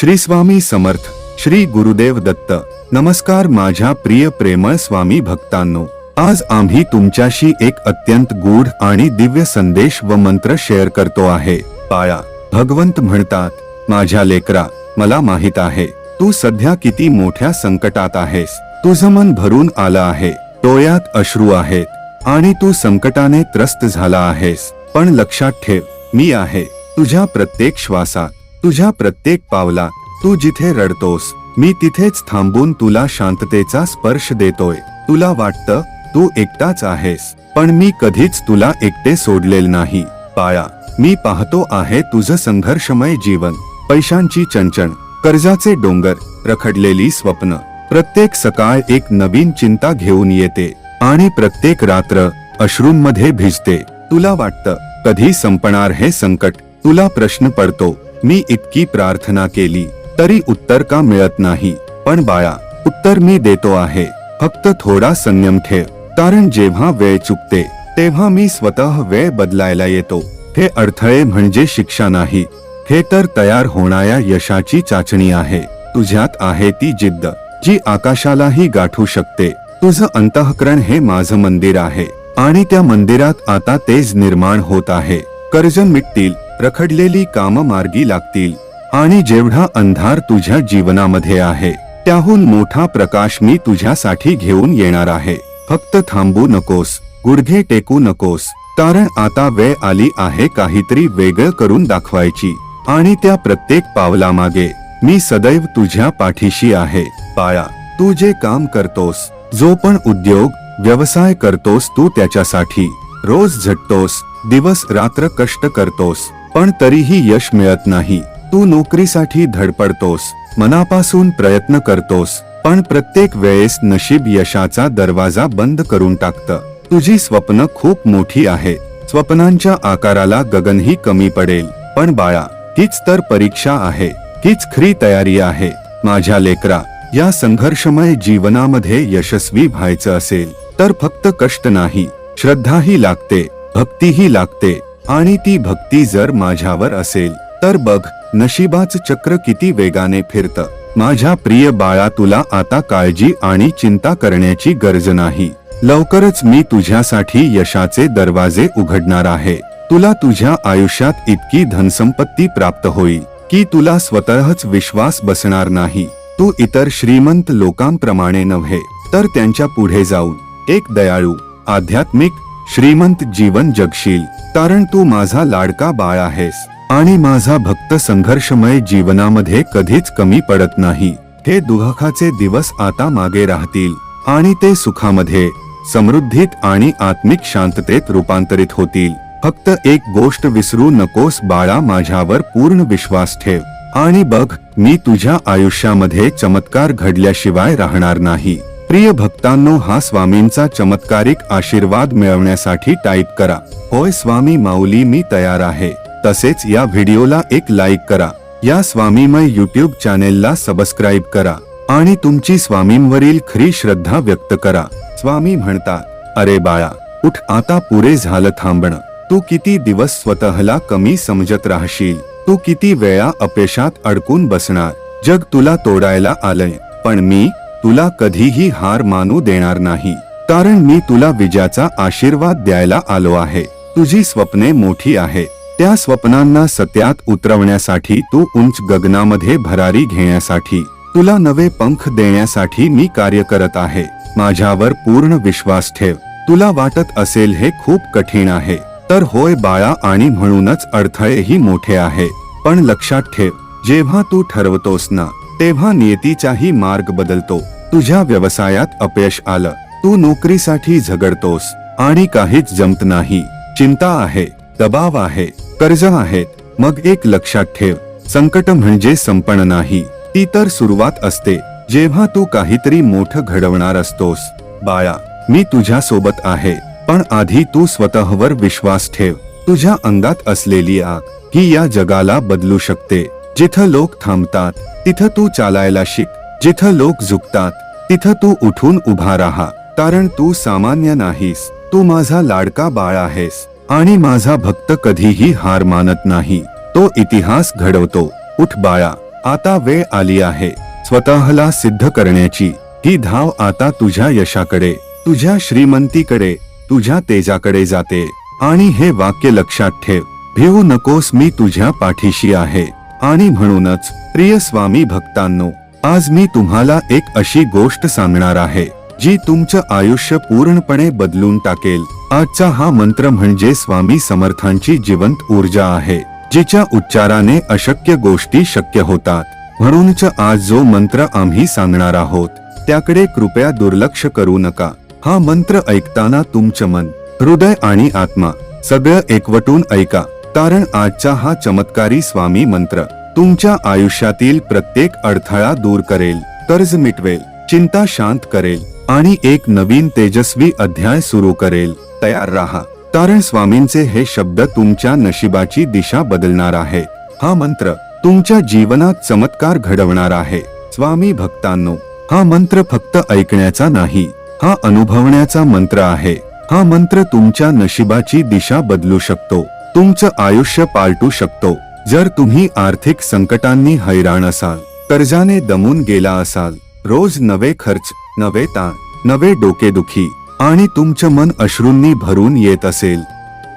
श्री स्वामी समर्थ श्री गुरुदेव दत्त. नमस्कार माझ्या प्रिय प्रेमळ स्वामी भक्तांनो. आज आम्ही तुमच्याशी एक अत्यंत गूढ आणि दिव्य संदेश व मंत्र शेअर करतो आहे. पाया भगवंत म्हणतात माझ्या लेकरा मला माहीत आहे तू सध्या किती मोठ्या संकटात आहेस. तुझं मन भरून आलं आहे डोळ्यात अश्रू आहेत आणि तू संकटाने त्रस्त झाला आहेस. पण लक्षात ठेव मी आहे तुझ्या प्रत्येक श्वासात. तुझ्या प्रत्येक पावला तू जिथे रडतोस मी तिथेच थांबून तुला शांततेचा स्पर्श देतोय. तुला वाटतं तू एकटाच आहेस पण मी कधीच तुला एकटे सोडलेल नाही. पाया मी पाहतो आहे तुझं संघर्षमय जीवन. पैशांची चंचण कर्जाचे डोंगर रखडलेली स्वप्न. प्रत्येक सकाळ एक नवीन चिंता घेऊन येते आणि प्रत्येक रात्र अश्रूंमध्ये भिजते. तुला वाटतं कधी संपणार हे संकट? तुला प्रश्न पडतो मी इतकी प्रार्थना केली तरी उत्तर का मिळत नाही. पण बाळा उत्तर मी देतो आहे. फक्त थोडा संयम ठेव. कारण जेव्हा वेळ चुकते तेव्हा मी स्वतः वेळ बदलायला येतो. हे अडथळे म्हणजे शिक्षा नाही. हे तर तयार होणाऱ्या यशाची चाचणी आहे. तुझ्यात आहे ती जिद्द जी आकाशालाही गाठू शकते. तुझं अंतःकरण हे माझं मंदिर आहे. आणि त्या मंदिरात आता तेज निर्माण होत आहे. कर्ज मिटतील. रखडलेली काम मार्गी लागतील. आणि जेवढा अंधार तुझ्या जीवनामध्ये आहे त्याहून मोठा प्रकाश मी तुझ्यासाठी घेऊन येणार आहे. फक्त थांबू नकोस गुडघे टेकू नकोस कारण आता वेळ आली आहे काहीतरी वेगळं करून दाखवायची. आणि त्या प्रत्येक पावलामागे मी सदैव तुझ्या पाठीशी आहे. पाया तू जे काम करतोस जो पण उद्योग व्यवसाय करतोस तू त्याच्यासाठी. रोज झटतोस दिवस रात्र कष्ट करतोस. पण तरीही यश मिळत नाही. तू नोकरीसाठी धडपडतोस मनापासून प्रयत्न करतोस पण प्रत्येक वेळेस नशीब यशाचा दरवाजा बंद करून टाकतं. तुझी स्वप्न खूप मोठी आहे. स्वप्नांच्या आकाराला गगनही कमी पडेल. पण बाळा हीच तर परीक्षा आहे. हीच खरी तयारी आहे. माझ्या लेकरा या संघर्षमय जीवनामध्ये यशस्वी व्हायचं असेल तर फक्त कष्ट नाही. श्रद्धाही लागते भक्तीही लागते. आणि ती भक्ती जर माझ्यावर असेल तर बघ नशिबाच चक्र किती वेगाने फिरतं. माझ्या प्रिय बाळा तुला आता काळजी आणि चिंता करण्याची गरज नाही. लवकरच मी तुझ्यासाठी यशाचे दरवाजे उघडणार आहे. तुला तुझ्या आयुष्यात इतकी धनसंपत्ती प्राप्त होईल की तुला स्वतःच विश्वास बसणार नाही. तू इतर श्रीमंत लोकांप्रमाणे नव्हे तर त्यांच्या पुढे जाऊन एक दयाळू आध्यात्मिक श्रीमंत जीवन जगशील कारण तू माझा लाडका बाळ आहेस. आणि माझा भक्त संघर्षमय जीवनामध्ये कधीच कमी पडत नाही. हे दुःखाचे दिवस आता मागे राहतील. आणि ते सुखामध्ये समृद्धीत आणि आत्मिक शांततेत रूपांतरित होतील. फक्त एक गोष्ट विसरू नकोस बाळा माझ्यावर पूर्ण विश्वास ठेव. आणि बघ मी तुझ्या आयुष्यामध्ये चमत्कार घडल्याशिवाय राहणार नाही. प्रिय भक्तांनो हा स्वामींचा चमत्कारिक आशीर्वाद मिळवण्यासाठी टाईप करा. होय स्वामी माऊली मी तयार आहे. तसेच या व्हिडिओला एक लाईक करा. या स्वामीमय यूट्यूब चॅनेलला सबस्क्राईब करा. आणि तुमची स्वामींवरील खरी श्रद्धा व्यक्त करा. स्वामी म्हणतात अरे बाळा उठ आता पुरे झालं थांबणं. तू किती दिवस स्वतःला कमी समजत राहशील. तू किती वेळा अपेशात अडकून बसणार. जग तुला तोडायला आलंय. पण मी तुला कधीही हार मानू देणार नाही. कारण मी तुला विजयाचा आशीर्वाद द्यायला आलो आहे. तुझी स्वप्ने मोठी आहे. त्या स्वप्नांना सत्यात उतरवण्यासाठी तू उंच गगनामध्ये भरारी घेण्यासाठी तुला नवे पंख देण्यासाठी मी कार्य करत आहे. माझ्यावर पूर्ण विश्वास ठेव. तुला वाटत असेल हे खूप कठीण आहे. तर होय बाळा आणि म्हणूनच अडथळेही मोठे आहे. पण लक्षात ठेव जेव्हा तू ठरवतोस ना तेव्हा नियतीचाही मार्ग बदलतो. तुझ्या व्यवसायात अपयश आलं. तू नोकरीसाठी झगडतोस. आणि काहीच जमत नाही. चिंता आहे. दबाव आहे. कर्ज आहेत. मग एक लक्षात ठेव. संकट म्हणजे संपण नाही. ती तर सुरुवात असते. जेव्हा तू काहीतरी मोठं घडवणार असतोस. बाळा मी तुझ्या सोबत आहे. पण आधी तू स्वतःवर विश्वास ठेव. तुझ्या अंगात असलेली आग ही या जगाला बदलू शकते. जिथं लोक थांबतात तिथं तू चालायला शिक. जिथं लोक झुकतात तिथं तू उठून उभा राहा. कारण तू सामान्य नाहीस. तू माझा लाडका बाळ आहेस. आणि माझा भक्त कधीही हार मानत नाही. तो इतिहास घडवतो. उठ बाळा आता वेळ आली आहे. स्वतःला सिद्ध करण्याची. ही धाव आता तुझ्या यशाकडे. तुझ्या श्रीमंतीकडे. तुझ्या तेजाकडे जाते. आणि हे वाक्य लक्षात ठेव. भिवू नकोस मी तुझ्या पाठीशी आहे. आणि म्हणूनच प्रिय स्वामी भक्तांनो आज मी तुम्हाला एक अशी गोष्ट सांगणार आहे जी तुमचं आयुष्य पूर्णपणे बदलून टाकेल. आजचा हा मंत्र म्हणजे स्वामी समर्थांची जिवंत ऊर्जा आहे जिच्या उच्चाराने अशक्य गोष्टी शक्य होतात. म्हणूनच आज जो मंत्र आम्ही सांगणार आहोत त्याकडे कृपया दुर्लक्ष करू नका. हा मंत्र ऐकताना तुमचं मन हृदय आणि आत्मा सगळं एकवटून ऐका. कारण आजचा हा चमत्कारी स्वामी मंत्र तुमच्या आयुष्यातील प्रत्येक अडथळा दूर करेल कर्ज मिटवेल चिंता शांत करेल आणि एक नवीन तेजस्वी अध्याय सुरू करेल. तयार राहा. कारण स्वामींचे हे शब्द तुमच्या नशिबाची दिशा बदलणार आहे. हा मंत्र तुमच्या जीवनात चमत्कार घडवणार आहे. स्वामी भक्तांनो हा मंत्र फक्त ऐकण्याचा नाही हा अनुभवण्याचा मंत्र आहे. हा मंत्र तुमच्या नशिबाची दिशा बदलू शकतो. तुमचं आयुष्य पालटू शकतो. जर तुम्ही आर्थिक संकटांनी हैराण असाल कर्जाने दमून गेला असाल रोज नवे खर्च नवे ताण नवे डोकेदुखी आणि तुमचं मन अश्रूंनी भरून येत असेल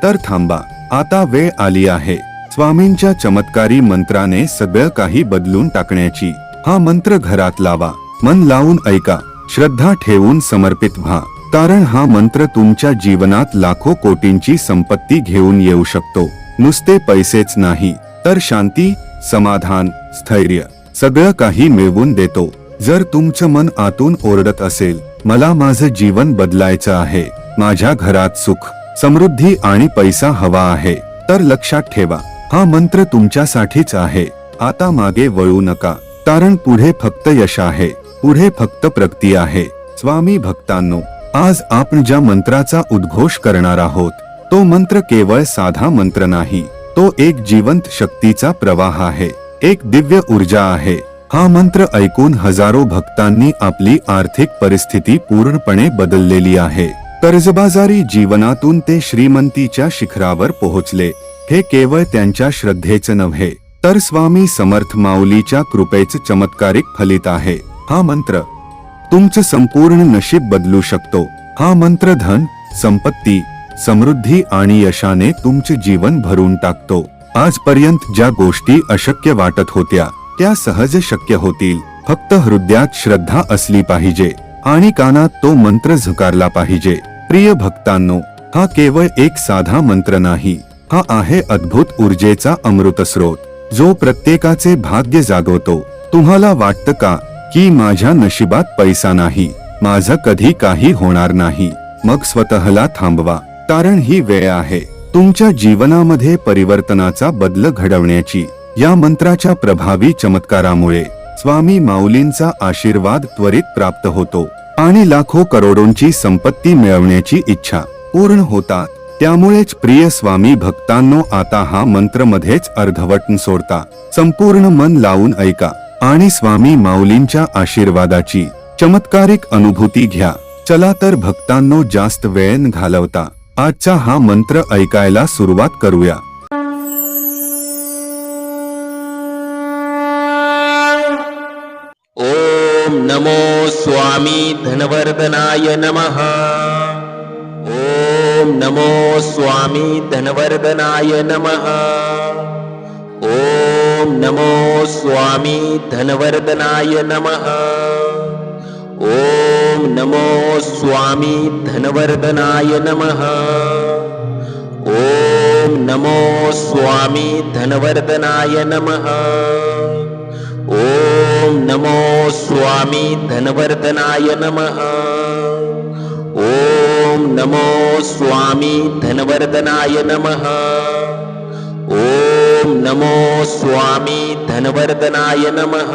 तर थांबा. आता वेळ आली आहे. स्वामींच्या चमत्कारी मंत्राने सगळं काही बदलून टाकण्याची. हा मंत्र घरात लावा. मन लावून ऐका. श्रद्धा ठेवून समर्पित व्हा. कारण हा मंत्र तुमच्या जीवनात लाखो कोटींची संपत्ती घेऊन येऊ शकतो. नुसते पैसेच नाही तर शांती समाधान स्थैर्य सगळं काही मिळवून देतो. जर तुमचं मन आतून ओरडत असेल मला माझं जीवन बदलायचं आहे माझ्या घरात सुख समृद्धी आणि पैसा हवा आहे तर लक्षात ठेवा हा मंत्र तुमच्यासाठीच आहे. आता मागे वळू नका. कारण पुढे फक्त यश आहे पुढे फक्त प्रगती आहे. स्वामी भक्तांनो आज आपण ज्या मंत्राचा उद्घोष करणार आहोत तो मंत्र केवळ साधा मंत्र नाही तो एक जिवंत शक्तीचा प्रवाह आहे एक दिव्य ऊर्जा आहे. हा मंत्र ऐकून हजारो भक्तांनी आपली आर्थिक परिस्थिती पूर्णपणे बदललेली आहे. कर्जबाजारी जीवनातून ते श्रीमंतीच्या शिखरावर पोहोचले. हे केवळ त्यांच्या श्रद्धेचं नव्हे तर स्वामी समर्थ माऊलीच्या कृपेच चमत्कारिक फलित आहे. हा मंत्र तुमचं संपूर्ण नशीब बदलू शकतो. हा मंत्र धन संपत्ती समृद्धी आणि यशाने तुमचे जीवन भरून टाकतो. आजपर्यंत ज्या गोष्टी अशक्य वाटत होत्या त्या सहज शक्य होतील. फक्त हृदयात श्रद्धा असली पाहिजे आणि कानात तो मंत्र झुकारला पाहिजे. प्रिय भक्तांनो हा केवळ एक साधा मंत्र नाही. हा आहे अद्भुत ऊर्जेचा अमृत स्रोत जो प्रत्येकाचे भाग्य जागवतो. तुम्हाला वाटतं का की माझ्या नशिबात पैसा नाही माझं कधी काही होणार नाही. मग स्वतःला थांबवा कारण ही वेळ आहे. तुमच्या जीवनामध्ये परिवर्तनाचा बदल घडवण्याची या मंत्राच्या प्रभावी चमत्कारामुळे स्वामी माऊलींचा आशीर्वाद त्वरित प्राप्त होतो. आणि लाखो करोडोंची संपत्ती मिळवण्याची इच्छा पूर्ण होतात. त्यामुळेच प्रिय स्वामी भक्तांनो आता हा मंत्र मध्येच अर्धवटन सोडता. संपूर्ण मन लावून ऐका. आणि स्वामी माऊलींच्या आशीर्वादाची चमत्कारिक अनुभूती घ्या. चला तर भक्तांनो जास्त वेळ घालवता आजचा हा मंत्र ऐकायला सुरुवात करूया. ओम नमो स्वामी धनवर्धनाय नमः. ओम नमो स्वामी धनवर्धनाय नमः. ॐ नमो स्वामी धनवर्धनाय नमः। ॐ नमो स्वामी धनवर्धनाय नमः। ॐ नमो स्वामी धनवर्धनाय नमः। ॐ नमो स्वामी धनवर्धनाय नमः। ॐ नमो स्वामी धनवर्धनाय नमः। ॐ नमो स्वामी धनवर्धनाय नमः।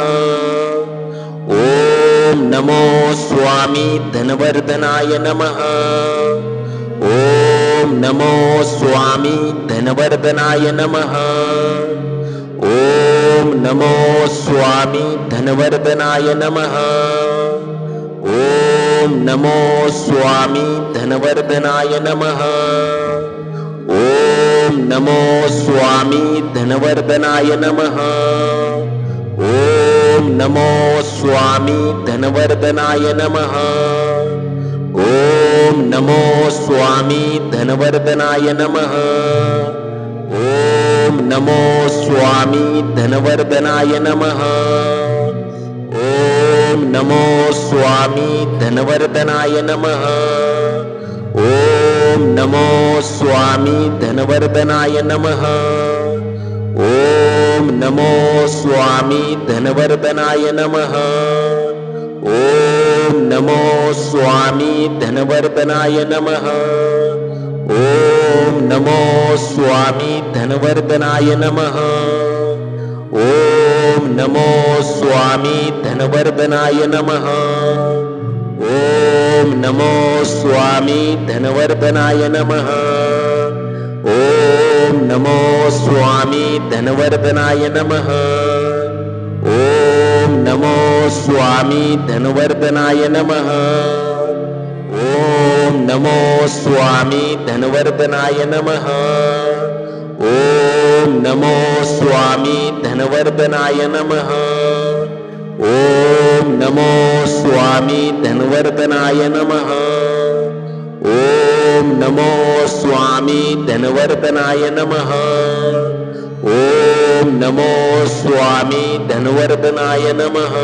ॐ नमो स्वामी धनवर्धनाय नमः। ॐ नमो स्वामी धनवर्धनाय नमः। ॐ नमो स्वामी धनवर्धनाय नमः। ॐ नमो स्वामी धनवर्धनाय नमः। ॐ नमो स्वामी धनवर्धनाय नमः। ॐ नमो स्वामी धनवर्धनाय नमः। ॐ नमो स्वामी धनवर्धनाय नमः। ॐ नमो स्वामी धनवर्धनाय नमः। ॐ नमो स्वामी धनवर्धनाय नमः। ॐ नमो स्वामी धनवर्धनाय नमः। ॐ नमो स्वामी धनवर्धनाय नमः। ॐ नमो स्वामी धनवर्धनाय नमः। ॐ नमो स्वामी धनवर्धनाय नमः। ॐ नमो स्वामी धनवर्धनाय नमः। ॐ नमो स्वामी धनवर्धनाय नमः। ॐ नमो स्वामी धनवर्धनाय नमः। ॐ नमो स्वामी धनवर्धनाय नमः। ॐ नमो स्वामी धनवर्धनाय नमः। ॐ नमो स्वामी धनवर्धनाय नमः। ओम नमो स्वामी धनवर्तनाय नमः। ओम नमो स्वामी धनवर्तनाय नमः। ओम नमो स्वामी धनवर्तनाय नमः।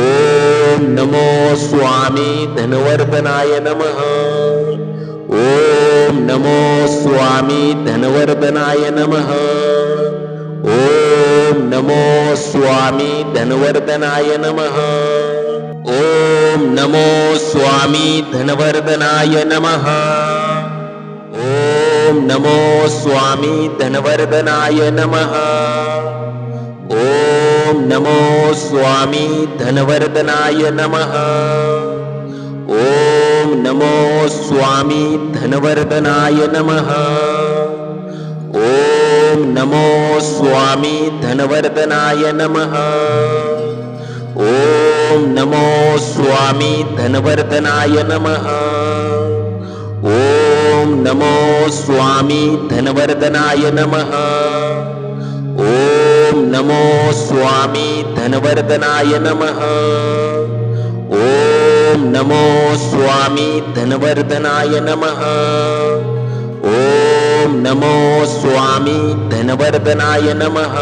ओम नमो स्वामी धनवर्तनाय नमः। ओम नमो स्वामी धनवर्तनाय नमः। नमो स्वामी धनवर्धनाय नमः। ॐ नमो स्वामी धनवर्धनाय नमः। ॐ नमो स्वामी धनवर्धनाय नमः। ॐ नमो स्वामी धनवर्धनाय नमः। ॐ नमो स्वामी धनवर्धनाय नमः नमो स्वामी धनवर्धनाय नमः। ॐ नमो स्वामी धनवर्धनाय नमः। ॐ नमो स्वामी धनवर्धनाय नमः। ॐ नमो स्वामी धनवर्धनाय नमः। ॐ नमो स्वामी धनवर्धनाय नमः नमो स्वामी धनवर्धनाय नमः।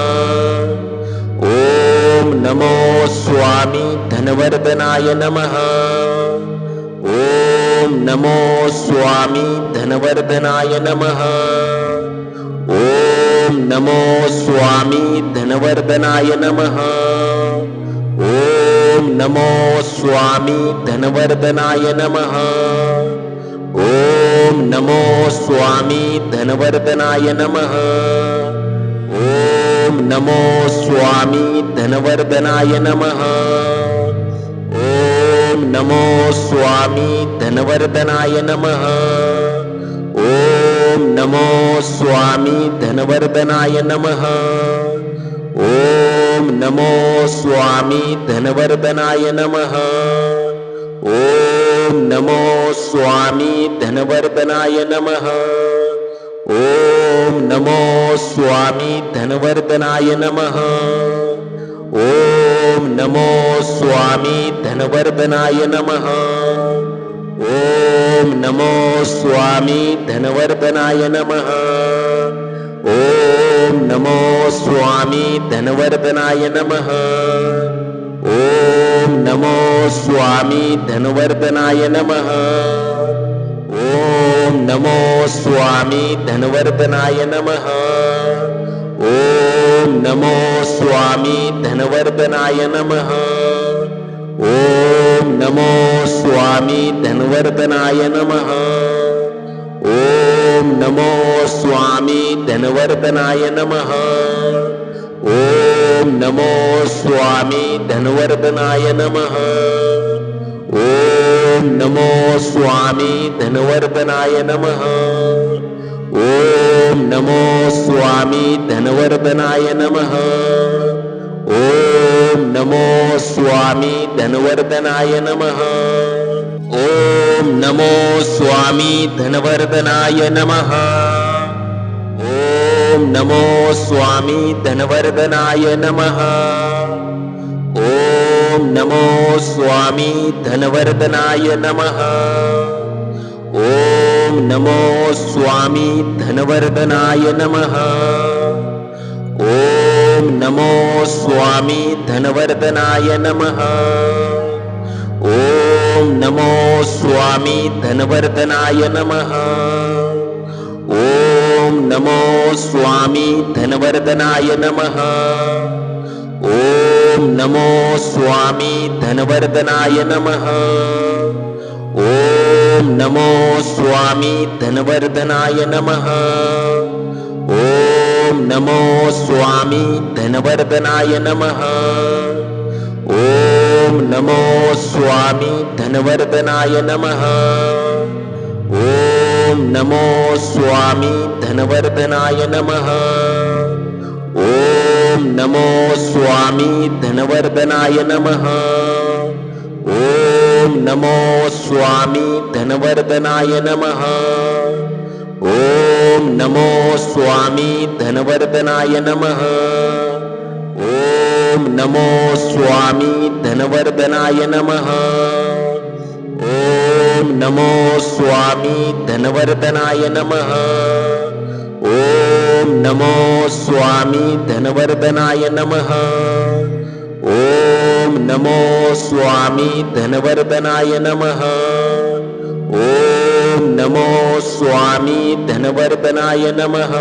ॐ नमो स्वामी धनवर्धनाय नमः। ॐ नमो स्वामी धनवर्धनाय नमः। ॐ नमो स्वामी धनवर्धनाय नमः। ॐ नमो स्वामी धनवर्धनाय नमः। ॐ नमो स्वामी धनवर्धनाय नमः। ॐ नमो स्वामी धनवर्धनाय नमः। ॐ नमो स्वामी धनवर्धनाय नमः। ॐ नमो स्वामी धनवर्धनाय नमः। ॐ नमो स्वामी धनवर्धनाय नमः। नमो स्वामी धनवर्धनाय नमः। ॐ नमो स्वामी धनवर्धनाय नमः। ॐ नमो स्वामी धनवर्धनाय नमः। ॐ नमो स्वामी धनवर्धनाय नमः। ॐ नमो स्वामी धनवर्धनाय नमः। ॐ नमो स्वामी धनवर्धनाय नमः। ॐ नमो स्वामी धनवर्धनाय नमः। ॐ नमो स्वामी धनवर्धनाय नमः। ॐ नमो स्वामी धनवर्धनाय नमः। ॐ नमो स्वामी धनवर्धनाय नमः। ॐ नमो स्वामी धनवर्धनाय नमः। ॐ नमो स्वामी धनवर्धनाय नमः। ॐ नमो स्वामी धनवर्धनाय नमः। ॐ नमो स्वामी धनवर्धनाय नमः। ॐ नमो स्वामी धनवर्धनाय नमः। ॐ नमो। स्वामी धनवर्धनाय नमः। नमो स्वामी धनवर्धनाय नमः ॐ नमो स्वामी धनवर्धनाय नमः। ॐ नमो स्वामी धनवर्धनाय नमः। ॐ नमो स्वामी धनवर्धनाय नमः ओम नमो स्वामी धनवर्धनाय नमः। ॐ नमो स्वामी धनवर्धनाय नमः। ॐ नमो स्वामी धनवर्धनाय नमः। ॐ नमो स्वामी धनवर्धनाय नमः। ॐ नमो स्वामी धनवर्धनाय नमः। ॐ नमो स्वामी धनवर्धनाय नमः। ॐ नमो स्वामी धनवर्धनाय नमः। ॐ नमो स्वामी धनवर्धनाय नमः। ॐ नमो स्वामी धनवर्धनाय नमः। ॐ नमो स्वामी धनवर्धनाय नमः। ॐ नमो स्वामी धनवर्धनाय नमः। नमो स्वामी धनवर्धनाय नमः। ॐ नमो स्वामी धनवर्धनाय नमः। ॐ नमो स्वामी धनवर्धनाय नमः।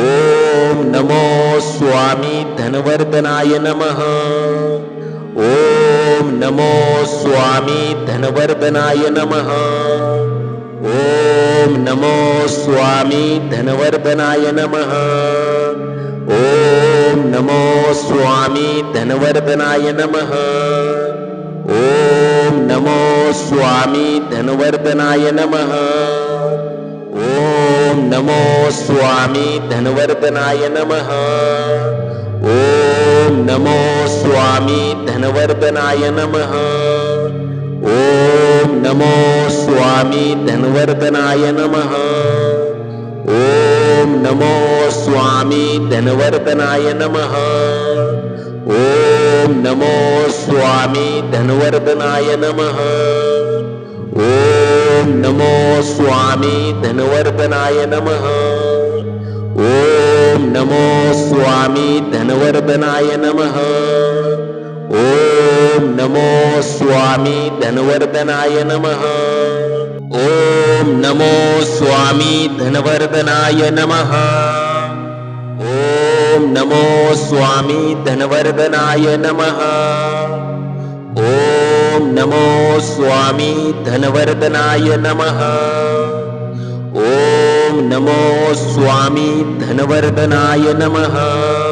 ॐ नमो स्वामी धनवर्धनाय नमः। ॐ नमो स्वामी धनवर्धनाय नमः। ॐ नमो स्वामी धनवर्धनाय नमः। ॐ नमो स्वामी धनवर्धनाय नमः। ॐ नमो स्वामी धनवर्धनाय नमः। ॐ नमो स्वामी धनवर्धनाय नमः। ॐ नमो स्वामी धनवर्धनाय नमः। ॐ नमो स्वामी धनवर्धनाय नमः। ॐ नमो स्वामी धनवर्धनाय नमः। ॐ नमो स्वामी धनवर्धनाय नमः। ॐ नमो स्वामी धनवर्धनाय नमः। ॐ नमो स्वामी धनवर्धनाय नमः। ॐ नमो स्वामी धनवर्धनाय नमः। ॐ नमो स्वामी धनवर्धनाय नमः। ॐ नमो स्वामी धनवर्धनाय नमः। ॐ नमो स्वामी धनवर्धनाय नमः। ॐ नमो स्वामी धनवर्धनाय नमः।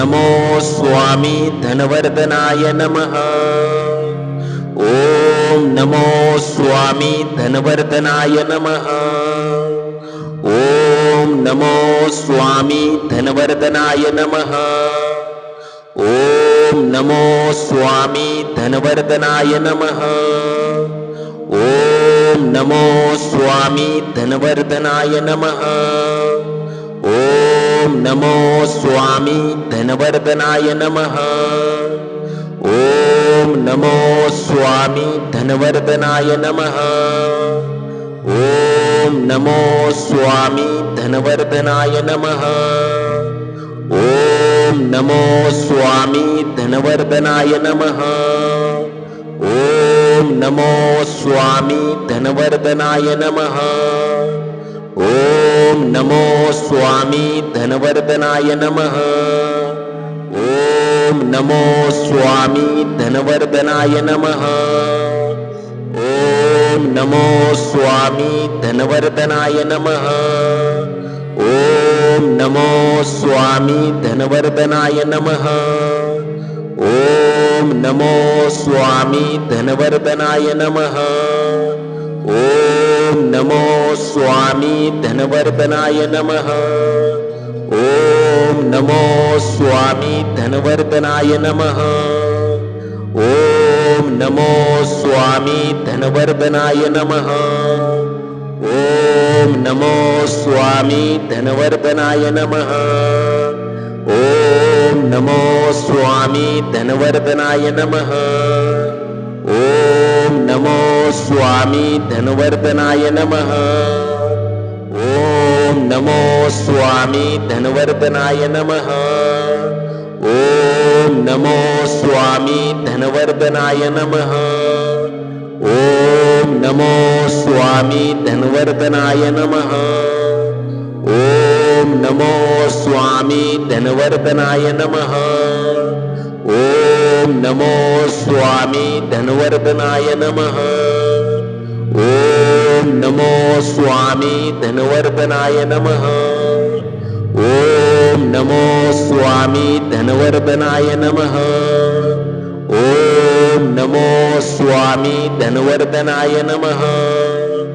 नमो स्वामी धनवर्धनाय नमः। ॐ नमो स्वामी धनवर्धनाय नमः। ॐ नमो स्वामी धनवर्धनाय नमः। ॐ नमो स्वामी धनवर्धनाय नमः। ॐ नमो स्वामी धनवर्धनाय नमः। ॐ नमो स्वामी धनवर्धनाय नमः। ॐ नमो स्वामी धनवर्धनाय नमः। ॐ नमो स्वामी धनवर्धनाय नमः। ॐ नमो स्वामी धनवर्धनाय नमः। ॐ नमो स्वामी धनवर्धनाय नमः। ओम नमो स्वामी धनवर्धनाय नमः। ॐ नमो स्वामी धनवर्धनाय नमः। ॐ नमो स्वामी धनवर्धनाय नमः। ॐ नमो स्वामी धनवर्धनाय नमः। ॐ नमो स्वामी धनवर्धनाय नमः। ॐ नमो स्वामी धनवर्धनाय नमः। ॐ नमो स्वामी धनवर्धनाय नमः। ॐ नमो स्वामी धनवर्धनाय नमः। ॐ नमो स्वामी धनवर्धनाय नमः। ॐ नमो स्वामी धनवर्धनाय नमः। ओम नमो स्वामी धनवर्धनाय नमः। ओम नमो स्वामी धनवर्धनाय नमः। ओम नमो स्वामी धनवर्धनाय नमः। ओम नमो स्वामी धनवर्धनाय नमः। ओम नमो स्वामी धनवर्धनाय नमः। ओम नमो स्वामी धनवर्धनाय नमः। ओम नमो स्वामी धनवर्धनाय नमः। ओम नमो स्वामी धनवर्धनाय नम। ओम नमो स्वामी धनवर्धनाय नमः।